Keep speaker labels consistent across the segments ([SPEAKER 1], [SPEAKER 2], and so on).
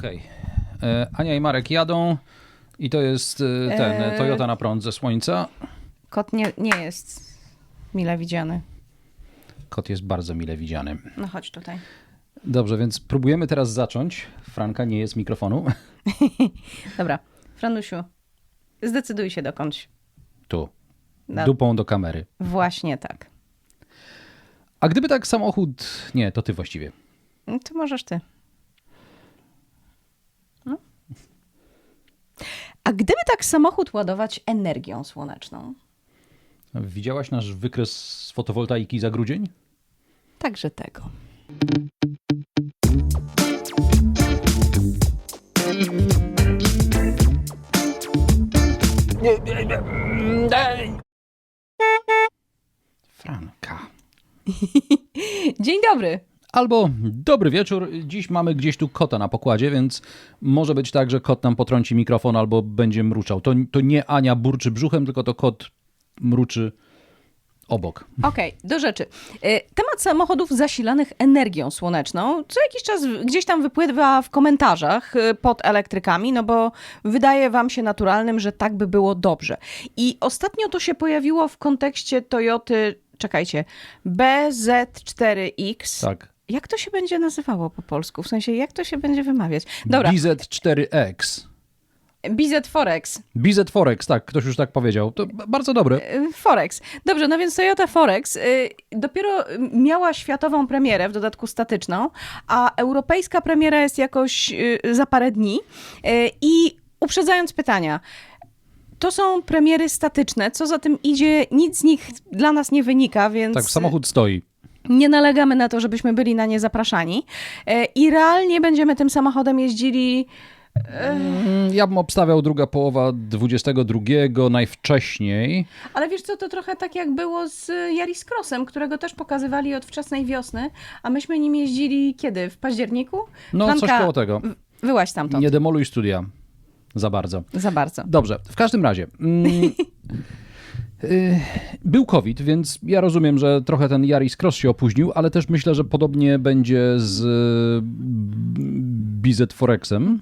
[SPEAKER 1] Okej. E, Ania i Marek jadą i to jest e, ten
[SPEAKER 2] E.
[SPEAKER 1] Toyota na prąd ze słońca.
[SPEAKER 2] Kot nie, nie jest mile widziany.
[SPEAKER 1] Kot jest bardzo mile widziany.
[SPEAKER 2] No chodź tutaj.
[SPEAKER 1] Dobrze, więc próbujemy teraz zacząć. Franka nie jest mikrofonu.
[SPEAKER 2] Dobra, Franusiu, zdecyduj się dokądś.
[SPEAKER 1] Tu.
[SPEAKER 2] Na...
[SPEAKER 1] Dupą do kamery.
[SPEAKER 2] Właśnie tak.
[SPEAKER 1] A gdyby tak samochód... Nie, to ty właściwie.
[SPEAKER 2] No To możesz ty. A gdyby tak samochód ładować energią słoneczną?
[SPEAKER 1] Widziałaś nasz wykres z fotowoltaiki za grudzień?
[SPEAKER 2] Także tego.
[SPEAKER 1] Franka.
[SPEAKER 2] Dzień dobry.
[SPEAKER 1] Albo dobry wieczór. Dziś mamy gdzieś tu kota na pokładzie, więc może być tak, że kot nam potrąci mikrofon albo będzie mruczał. To, to nie Ania burczy brzuchem, tylko to kot mruczy obok.
[SPEAKER 2] Okej, do rzeczy. Y, Temat samochodów zasilanych energią słoneczną co jakiś czas gdzieś tam wypływa w komentarzach y, pod elektrykami, no bo wydaje wam się naturalnym, że tak by było dobrze. I ostatnio to się pojawiło w kontekście Toyoty, czekajcie, BZ4X.
[SPEAKER 1] Tak.
[SPEAKER 2] Jak to się będzie nazywało po polsku? W sensie, jak to się będzie wymawiać? Dobra,
[SPEAKER 1] BZ4X.
[SPEAKER 2] BZ Forex.
[SPEAKER 1] BZ Forex, tak, ktoś już tak powiedział. To bardzo dobre.
[SPEAKER 2] Y, Forex. Dobrze, no więc Toyota Forex y, dopiero miała światową premierę, w dodatku statyczną, a europejska premiera jest jakoś y, za parę dni. I uprzedzając pytania, to są premiery statyczne, co za tym idzie, nic z nich dla nas nie wynika, więc
[SPEAKER 1] Tak, samochód stoi.
[SPEAKER 2] Nie nalegamy na to, żebyśmy byli na nie zapraszani. Y, I realnie będziemy tym samochodem jeździli
[SPEAKER 1] Mm, Ja bym obstawiał druga połowa 22 najwcześniej.
[SPEAKER 2] Ale wiesz co, to trochę tak jak było z Yaris Crossem, którego też pokazywali od wczesnej wiosny, a myśmy nim jeździli kiedy? W październiku?
[SPEAKER 1] No, coś koło tego.
[SPEAKER 2] Wyłaź stamtąd.
[SPEAKER 1] Nie demoluj studia. Za bardzo.
[SPEAKER 2] Za bardzo.
[SPEAKER 1] Dobrze, w każdym razie. Mm, był COVID, więc ja rozumiem, że trochę ten Yaris Cross się opóźnił, ale też myślę, że podobnie będzie z y, BZ Forexem.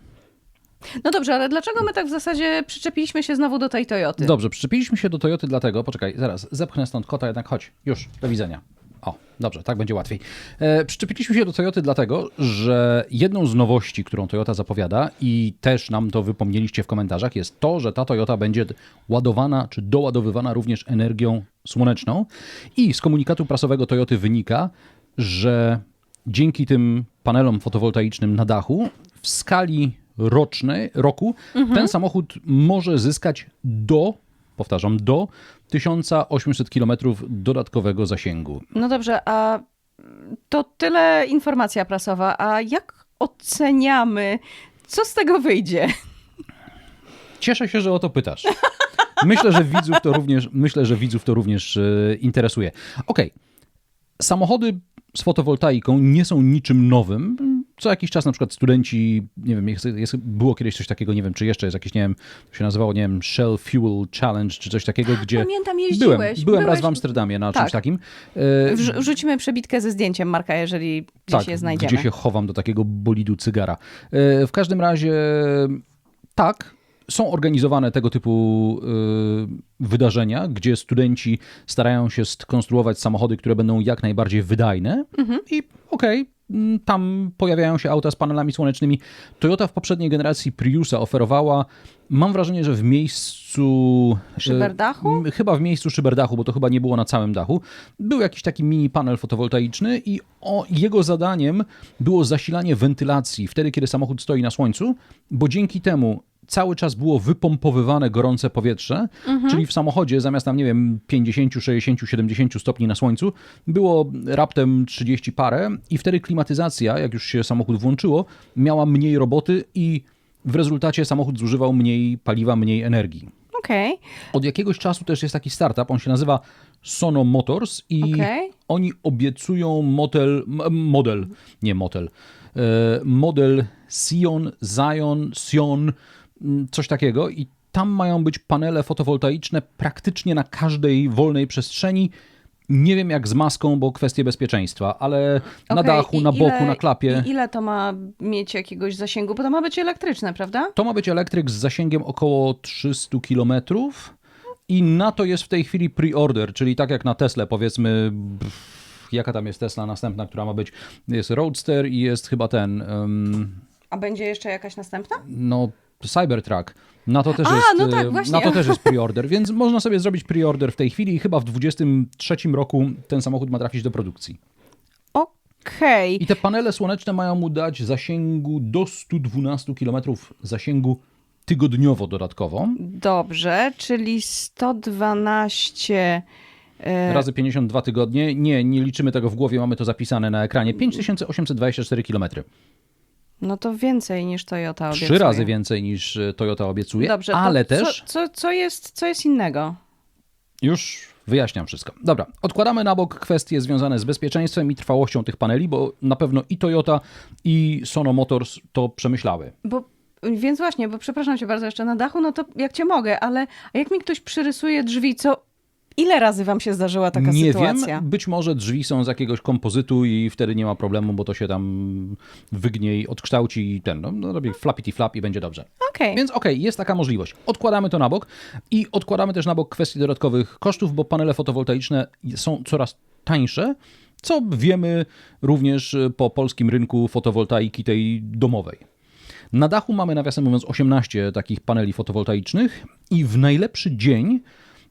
[SPEAKER 2] No dobrze, ale dlaczego my tak w zasadzie przyczepiliśmy się znowu do tej Toyoty?
[SPEAKER 1] Dobrze, przyczepiliśmy się do Toyoty dlatego, poczekaj, zaraz, zepchnę stąd kota, jednak chodź, już, do widzenia. O, dobrze, tak będzie łatwiej. E, przyczepiliśmy się do Toyoty dlatego, że jedną z nowości, którą Toyota zapowiada i też nam to wypomnieliście w komentarzach, jest to, że ta Toyota będzie ładowana czy doładowywana również energią słoneczną i z komunikatu prasowego Toyoty wynika, że dzięki tym panelom fotowoltaicznym na dachu w skali rocznej, roku ten samochód może zyskać do, powtarzam, do 1800 km dodatkowego zasięgu.
[SPEAKER 2] No dobrze, a to tyle informacja prasowa, a jak oceniamy, co z tego wyjdzie?
[SPEAKER 1] Cieszę się, że o to pytasz. Myślę, że widzów to również, myślę, że widzów to również e, interesuje. Okej. Samochody z fotowoltaiką nie są niczym nowym. Co jakiś czas na przykład studenci, nie wiem, jest, jest, było kiedyś coś takiego, nie wiem, czy jeszcze jest jakieś, nie wiem, to się nazywało, nie wiem, Shell Fuel Challenge, czy coś takiego, gdzie...
[SPEAKER 2] Pamiętam, jeździłeś.
[SPEAKER 1] Byłem, byłem raz
[SPEAKER 2] byłeś-
[SPEAKER 1] w Amsterdamie na
[SPEAKER 2] Tak.
[SPEAKER 1] czymś takim. E,
[SPEAKER 2] Wrz- Wrzucimy przebitkę ze zdjęciem Marka, jeżeli gdzieś
[SPEAKER 1] tak,
[SPEAKER 2] je znajdziemy.
[SPEAKER 1] gdzie się chowam do takiego bolidu cygara. E, W każdym razie tak, są organizowane tego typu e, wydarzenia, gdzie studenci starają się skonstruować samochody, które będą jak najbardziej wydajne
[SPEAKER 2] Mhm.
[SPEAKER 1] i okej, mm, tam pojawiają się auta z panelami słonecznymi. Toyota w poprzedniej generacji Priusa oferowała, mam wrażenie, że w miejscu... e,
[SPEAKER 2] Szyberdachu?
[SPEAKER 1] m, Chyba w miejscu szyberdachu, bo to chyba nie było na całym dachu. Był jakiś taki mini panel fotowoltaiczny i o, jego zadaniem było zasilanie wentylacji wtedy, kiedy samochód stoi na słońcu, bo dzięki temu cały czas było wypompowywane gorące powietrze, czyli w samochodzie zamiast tam, nie wiem, 50, 60, 70 stopni na słońcu, było raptem 30 parę i wtedy klimatyzacja, jak już się samochód włączyło, miała mniej roboty i w rezultacie samochód zużywał mniej paliwa, mniej energii.
[SPEAKER 2] Okej,
[SPEAKER 1] Od jakiegoś czasu też jest taki startup, on się nazywa Sono Motors i
[SPEAKER 2] Okej.
[SPEAKER 1] oni obiecują model, m- model, nie motel, e, model Sion, Zion, Sion, coś takiego i tam mają być panele fotowoltaiczne praktycznie na każdej wolnej przestrzeni Nie wiem jak z maską, bo kwestie bezpieczeństwa, ale na
[SPEAKER 2] Okej,
[SPEAKER 1] dachu, na boku,
[SPEAKER 2] ile-
[SPEAKER 1] na klapie.
[SPEAKER 2] I ile to ma mieć jakiegoś zasięgu? Bo to ma być elektryczne, prawda?
[SPEAKER 1] To ma być elektryk z zasięgiem około 300 km i na to jest w tej chwili pre-order, czyli tak jak na Tesla powiedzmy, jaka tam jest Tesla następna, która ma być, jest Roadster i jest chyba ten, em,
[SPEAKER 2] A będzie jeszcze jakaś następna?
[SPEAKER 1] no Cybertruck. Na to też
[SPEAKER 2] A,
[SPEAKER 1] jest,
[SPEAKER 2] no tak,
[SPEAKER 1] e,
[SPEAKER 2] właśnie.
[SPEAKER 1] na to też jest pre-order, więc można sobie zrobić pre-order w tej chwili i chyba w 23 roku ten samochód ma trafić do produkcji.
[SPEAKER 2] Okej.
[SPEAKER 1] I te panele słoneczne mają mu dać zasięgu do 112 km zasięgu tygodniowo dodatkowo.
[SPEAKER 2] Dobrze, czyli 112. e,
[SPEAKER 1] Razy 52 tygodnie. Nie, nie liczymy tego w głowie, mamy to zapisane na ekranie. 5824 km.
[SPEAKER 2] No to więcej niż Toyota obiecuje.
[SPEAKER 1] Trzy razy więcej niż e, Toyota obiecuje,
[SPEAKER 2] Dobrze,
[SPEAKER 1] ale też
[SPEAKER 2] Co, co, co, jest, co jest innego?
[SPEAKER 1] już wyjaśniam wszystko. Dobra, odkładamy na bok kwestie związane z bezpieczeństwem i trwałością tych paneli, bo na pewno i Toyota i Sono Motors to przemyślały.
[SPEAKER 2] Bo, więc właśnie, bo przepraszam cię bardzo jeszcze na dachu, no to jak cię mogę, ale jak mi ktoś przyrysuje drzwi, co... Ile razy wam się zdarzyła taka
[SPEAKER 1] nie
[SPEAKER 2] sytuacja?
[SPEAKER 1] wiem, być może drzwi są z jakiegoś kompozytu i wtedy nie ma problemu, bo to się tam wygnie i odkształci i ten, no, no robi flappity flap i będzie dobrze.
[SPEAKER 2] Okej.
[SPEAKER 1] Więc okej, jest taka możliwość. Odkładamy to na bok i odkładamy też na bok kwestii dodatkowych kosztów, bo panele fotowoltaiczne są coraz tańsze, co wiemy również po polskim rynku fotowoltaiki tej domowej. Na dachu mamy, nawiasem mówiąc, 18 takich paneli fotowoltaicznych i w najlepszy dzień,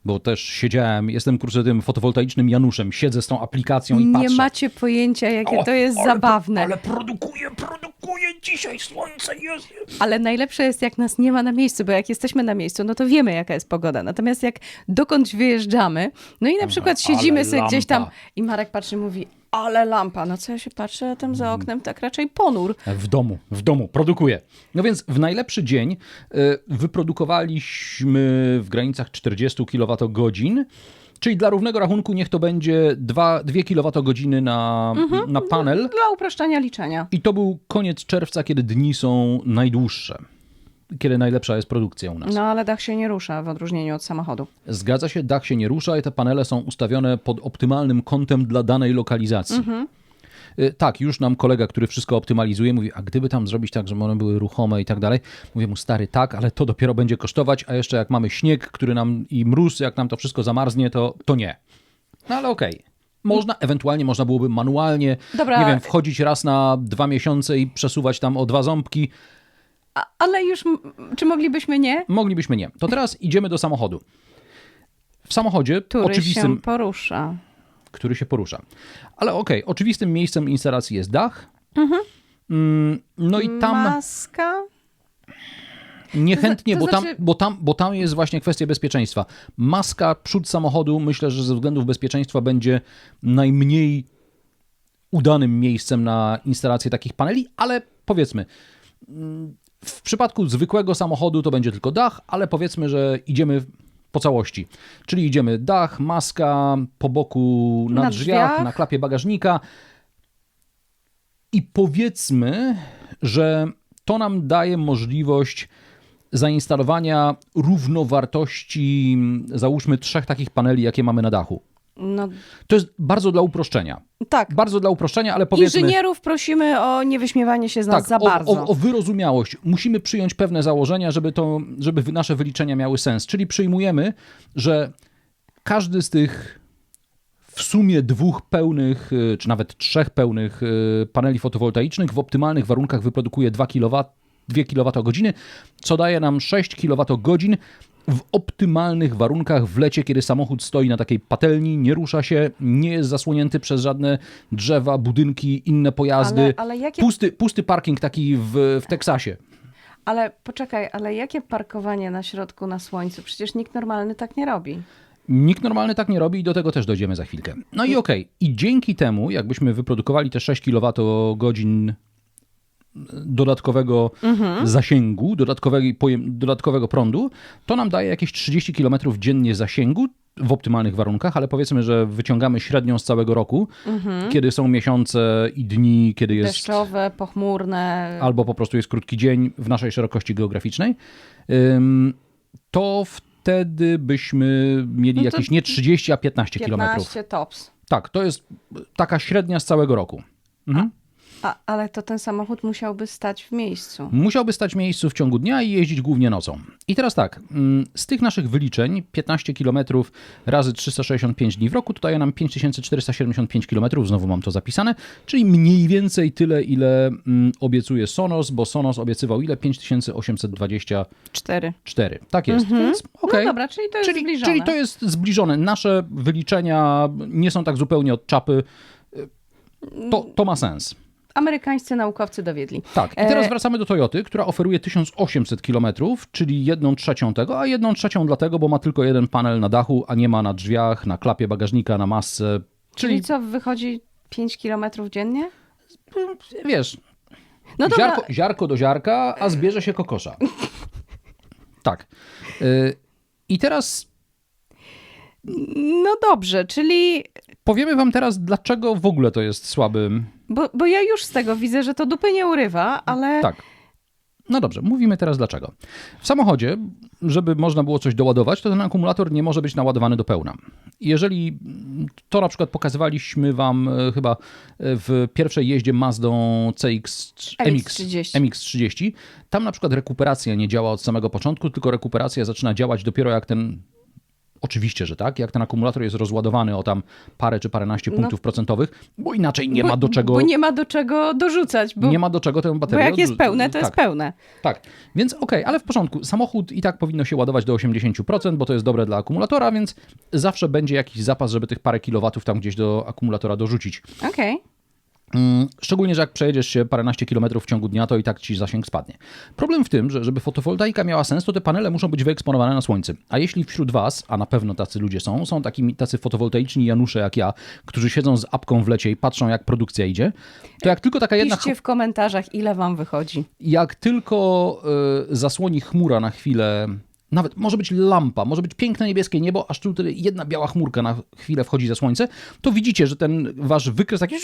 [SPEAKER 1] bo też siedziałem, jestem kurczę tym fotowoltaicznym Januszem, siedzę z tą aplikacją i
[SPEAKER 2] Nie
[SPEAKER 1] patrzę.
[SPEAKER 2] macie pojęcia, jakie
[SPEAKER 1] O,
[SPEAKER 2] to jest
[SPEAKER 1] ale-
[SPEAKER 2] zabawne.
[SPEAKER 1] Ale produkuje, produkuje, dzisiaj słońce jest.
[SPEAKER 2] Ale najlepsze jest, jak nas nie ma na miejscu, bo jak jesteśmy na miejscu, no to wiemy, jaka jest pogoda. Natomiast jak dokądś wyjeżdżamy, no i na przykład siedzimy
[SPEAKER 1] ale
[SPEAKER 2] sobie gdzieś tam
[SPEAKER 1] lampa.
[SPEAKER 2] i Marek patrzy i mówi, ale lampa. No co ja się patrzę, a tam za oknem tak raczej ponur.
[SPEAKER 1] W domu, w domu, produkuje. No więc w najlepszy dzień y, wyprodukowaliśmy w granicach 40 kWh, czyli dla równego rachunku niech to będzie 2, 2 kWh na, na panel.
[SPEAKER 2] Dla uproszczenia liczenia.
[SPEAKER 1] I to był koniec czerwca, kiedy dni są najdłuższe. Kiedy najlepsza jest produkcja u nas.
[SPEAKER 2] No ale dach się nie rusza w odróżnieniu od samochodu.
[SPEAKER 1] Zgadza się, dach się nie rusza i te panele są ustawione pod optymalnym kątem dla danej lokalizacji. Y, Tak, już nam kolega, który wszystko optymalizuje, mówi, a gdyby tam zrobić tak, żeby one były ruchome i tak dalej, mówię mu, stary, tak, ale to dopiero będzie kosztować, a jeszcze jak mamy śnieg, który nam i mróz, jak nam to wszystko zamarznie, to, to nie. No ale okej. Można, ewentualnie można byłoby manualnie,
[SPEAKER 2] Dobra.
[SPEAKER 1] nie wiem, wchodzić raz na dwa miesiące i przesuwać tam o dwa ząbki.
[SPEAKER 2] Ale już, czy moglibyśmy nie?
[SPEAKER 1] Moglibyśmy nie. To teraz idziemy do samochodu. W samochodzie
[SPEAKER 2] Który
[SPEAKER 1] oczywistym,
[SPEAKER 2] się porusza.
[SPEAKER 1] który się porusza. Ale okej, oczywistym miejscem instalacji jest dach. Mm, No i tam
[SPEAKER 2] Maska?
[SPEAKER 1] niechętnie,
[SPEAKER 2] to
[SPEAKER 1] bo, tam,
[SPEAKER 2] znaczy-
[SPEAKER 1] bo, tam, bo tam jest właśnie kwestia bezpieczeństwa. Maska, przód samochodu, myślę, że ze względów bezpieczeństwa będzie najmniej udanym miejscem na instalację takich paneli, ale powiedzmy, mm, w przypadku zwykłego samochodu to będzie tylko dach, ale powiedzmy, że idziemy po całości. Czyli idziemy dach, maska, po boku na,
[SPEAKER 2] Na
[SPEAKER 1] drzwiach,
[SPEAKER 2] drzwiach.
[SPEAKER 1] na klapie bagażnika. I powiedzmy, że to nam daje możliwość zainstalowania równowartości, załóżmy, trzech takich paneli, jakie mamy na dachu.
[SPEAKER 2] No
[SPEAKER 1] To jest bardzo dla uproszczenia.
[SPEAKER 2] tak.
[SPEAKER 1] Bardzo dla uproszczenia, ale powiedzmy.
[SPEAKER 2] Inżynierów prosimy o niewyśmiewanie się z nas
[SPEAKER 1] tak,
[SPEAKER 2] za bardzo.
[SPEAKER 1] O, o wyrozumiałość. Musimy przyjąć pewne założenia, żeby, to, żeby nasze wyliczenia miały sens. Czyli przyjmujemy, że każdy z tych w sumie dwóch pełnych, y, czy nawet trzech pełnych y, paneli fotowoltaicznych w optymalnych warunkach wyprodukuje 2 kW, 2 kWh, co daje nam 6 kWh w optymalnych warunkach w lecie, kiedy samochód stoi na takiej patelni, nie rusza się, nie jest zasłonięty przez żadne drzewa, budynki, inne pojazdy.
[SPEAKER 2] Ale- ale jakie-
[SPEAKER 1] pusty, pusty parking taki w, w Teksasie.
[SPEAKER 2] Ale poczekaj, ale jakie parkowanie na środku na słońcu? Przecież nikt normalny tak nie robi.
[SPEAKER 1] Nikt normalny tak nie robi i do tego też dojdziemy za chwilkę. No i okej, i dzięki temu, jakbyśmy wyprodukowali te 6 kWh dodatkowego zasięgu, dodatkowego, prądu, to nam daje jakieś 30 km dziennie zasięgu w optymalnych warunkach, ale powiedzmy, że wyciągamy średnią z całego roku, kiedy są miesiące i dni, kiedy jest
[SPEAKER 2] Deszczowe, pochmurne.
[SPEAKER 1] albo po prostu jest krótki dzień w naszej szerokości geograficznej, to wtedy byśmy mieli
[SPEAKER 2] No
[SPEAKER 1] jakieś nie 30, a 15 kilometrów.
[SPEAKER 2] 15 tops.
[SPEAKER 1] Tak, to jest taka średnia z całego roku. Mhm.
[SPEAKER 2] A, ale to ten samochód musiałby stać w miejscu.
[SPEAKER 1] Musiałby stać w miejscu w ciągu dnia i jeździć głównie nocą. I teraz tak, mm, z tych naszych wyliczeń 15 km razy 365 dni w roku to daje nam 5475 km, znowu mam to zapisane, czyli mniej więcej tyle, ile mm, obiecuje Sonos, bo Sonos obiecywał ile? 5824.
[SPEAKER 2] Cztery.
[SPEAKER 1] Tak jest, więc okej.
[SPEAKER 2] No dobra, czyli to jest
[SPEAKER 1] Czyli,
[SPEAKER 2] zbliżone.
[SPEAKER 1] czyli to jest zbliżone. Nasze wyliczenia nie są tak zupełnie od czapy. To, to ma sens.
[SPEAKER 2] Amerykańscy naukowcy dowiedli.
[SPEAKER 1] Tak, i teraz
[SPEAKER 2] E,
[SPEAKER 1] wracamy do Toyoty, która oferuje 1800 km, czyli jedną trzecią tego, a jedną trzecią dlatego, bo ma tylko jeden panel na dachu, a nie ma na drzwiach, na klapie bagażnika, na masce.
[SPEAKER 2] Czyli
[SPEAKER 1] Czyli,
[SPEAKER 2] co, wychodzi 5 kilometrów dziennie?
[SPEAKER 1] wiesz,
[SPEAKER 2] No dobra,
[SPEAKER 1] ziarko, ziarko do ziarka, a zbierze się kokosza. tak. Y, I teraz
[SPEAKER 2] no dobrze, czyli...
[SPEAKER 1] powiemy wam teraz, dlaczego w ogóle to jest słaby...
[SPEAKER 2] Bo, bo ja już z tego widzę, że to dupy nie urywa, ale...
[SPEAKER 1] Tak. No dobrze, mówimy teraz dlaczego. W samochodzie, żeby można było coś doładować, to ten akumulator nie może być naładowany do pełna. Jeżeli to na przykład pokazywaliśmy wam e, chyba e, w pierwszej jeździe Mazdą CX
[SPEAKER 2] MX-30.
[SPEAKER 1] MX-30, tam na przykład rekuperacja nie działa od samego początku, tylko rekuperacja zaczyna działać dopiero jak ten Oczywiście, że tak. Jak ten akumulator jest rozładowany o tam parę czy paręnaście punktów procentowych, bo inaczej nie
[SPEAKER 2] bo,
[SPEAKER 1] ma do czego,
[SPEAKER 2] Bo nie ma do czego dorzucać, bo,
[SPEAKER 1] nie ma do czego tę
[SPEAKER 2] bo
[SPEAKER 1] baterię
[SPEAKER 2] jak jest pełne, to
[SPEAKER 1] tak.
[SPEAKER 2] jest pełne.
[SPEAKER 1] Tak, więc okej, ale w porządku. Samochód i tak powinno się ładować do 80%, bo to jest dobre dla akumulatora, więc zawsze będzie jakiś zapas, żeby tych parę kilowatów tam gdzieś do akumulatora dorzucić.
[SPEAKER 2] Okej.
[SPEAKER 1] Mm, Szczególnie, że jak przejedziesz się paręnaście kilometrów w ciągu dnia, to i tak ci zasięg spadnie. Problem w tym, że żeby fotowoltaika miała sens, to te panele muszą być wyeksponowane na słońcu. A jeśli wśród was, a na pewno tacy ludzie są, są takimi, tacy fotowoltaiczni Janusze jak ja, którzy siedzą z apką w lecie i patrzą jak produkcja idzie, to jak tylko taka jedna
[SPEAKER 2] Piszcie w komentarzach, ile wam wychodzi.
[SPEAKER 1] jak tylko y, zasłoni chmura na chwilę, nawet może być lampa, może być piękne niebieskie niebo, aż tu jedna biała chmurka na chwilę wchodzi za słońce, to widzicie, że ten wasz wykres taki...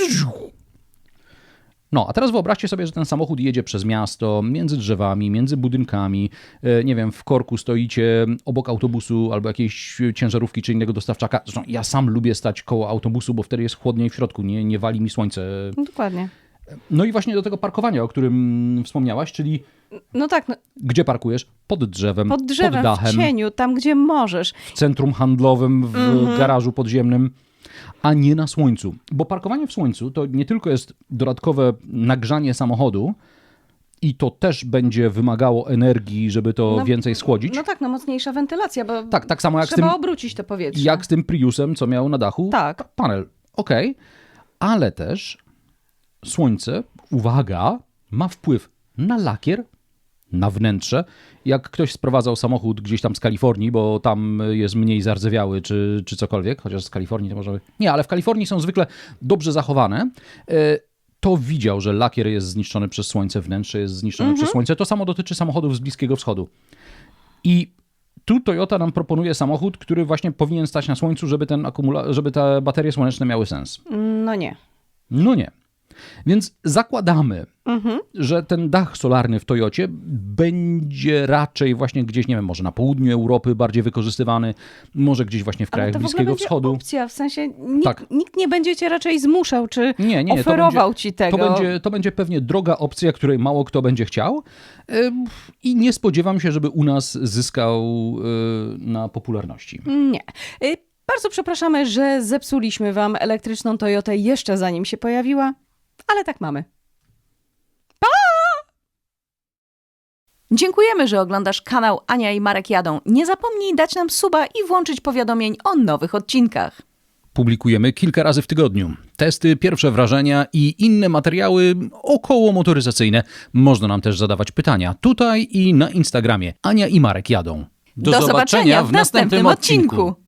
[SPEAKER 1] No, a teraz wyobraźcie sobie, że ten samochód jedzie przez miasto, między drzewami, między budynkami, e, nie wiem, w korku stoicie obok autobusu albo jakiejś ciężarówki czy innego dostawczaka. Zresztą ja sam lubię stać koło autobusu, bo wtedy jest chłodniej w środku, nie, nie wali mi słońce.
[SPEAKER 2] Dokładnie.
[SPEAKER 1] No i właśnie do tego parkowania, o którym wspomniałaś, czyli
[SPEAKER 2] No tak, no,
[SPEAKER 1] gdzie parkujesz? Pod drzewem,
[SPEAKER 2] pod drzewem,
[SPEAKER 1] pod
[SPEAKER 2] w
[SPEAKER 1] dachem,
[SPEAKER 2] cieniu, tam gdzie możesz.
[SPEAKER 1] w centrum handlowym, w
[SPEAKER 2] Mhm.
[SPEAKER 1] garażu podziemnym, a nie na słońcu. Bo parkowanie w słońcu to nie tylko jest dodatkowe nagrzanie samochodu, i to też będzie wymagało energii, żeby to
[SPEAKER 2] No,
[SPEAKER 1] więcej schłodzić.
[SPEAKER 2] No tak, no mocniejsza wentylacja, bo
[SPEAKER 1] tak, tak samo jak z,
[SPEAKER 2] trzeba
[SPEAKER 1] tym,
[SPEAKER 2] obrócić to powietrze.
[SPEAKER 1] jak z tym Priusem, co miał na dachu
[SPEAKER 2] Tak.
[SPEAKER 1] panel. Okej, ale też słońce, uwaga, ma wpływ na lakier, na wnętrze. Jak ktoś sprowadzał samochód gdzieś tam z Kalifornii, bo tam jest mniej zardzewiały czy, czy cokolwiek, chociaż z Kalifornii to może... Nie, ale w Kalifornii są zwykle dobrze zachowane. e, To widział, że lakier jest zniszczony przez słońce, wnętrze jest zniszczone przez słońce. To samo dotyczy samochodów z Bliskiego Wschodu. I tu Toyota nam proponuje samochód, który właśnie powinien stać na słońcu, żeby, ten akumula- żeby te baterie słoneczne miały sens.
[SPEAKER 2] No nie.
[SPEAKER 1] No nie. Więc zakładamy,
[SPEAKER 2] Mhm.
[SPEAKER 1] że ten dach solarny w Toyocie będzie raczej właśnie gdzieś, nie wiem, może na południu Europy bardziej wykorzystywany, może gdzieś właśnie w
[SPEAKER 2] Ale
[SPEAKER 1] krajach
[SPEAKER 2] to w ogóle
[SPEAKER 1] Bliskiego Wschodu.
[SPEAKER 2] opcja, w sensie nikt,
[SPEAKER 1] Tak.
[SPEAKER 2] nikt nie będzie cię raczej zmuszał, czy
[SPEAKER 1] Nie, nie,
[SPEAKER 2] oferował
[SPEAKER 1] będzie-
[SPEAKER 2] ci tego.
[SPEAKER 1] To będzie, to będzie pewnie droga opcja, której mało kto będzie chciał. I nie spodziewam się, żeby u nas zyskał y, na popularności.
[SPEAKER 2] Nie. Y, Bardzo przepraszamy, że zepsuliśmy wam elektryczną Toyotę jeszcze zanim się pojawiła, ale tak mamy. Pa! Dziękujemy, że oglądasz kanał Ania i Marek Jadą. Nie zapomnij dać nam suba i włączyć powiadomień o nowych odcinkach.
[SPEAKER 1] Publikujemy kilka razy w tygodniu. Testy, pierwsze wrażenia i inne materiały około motoryzacyjne. Można nam też zadawać pytania tutaj i na Instagramie. Ania i Marek jadą.
[SPEAKER 2] Do, zobaczenia w następnym odcinku.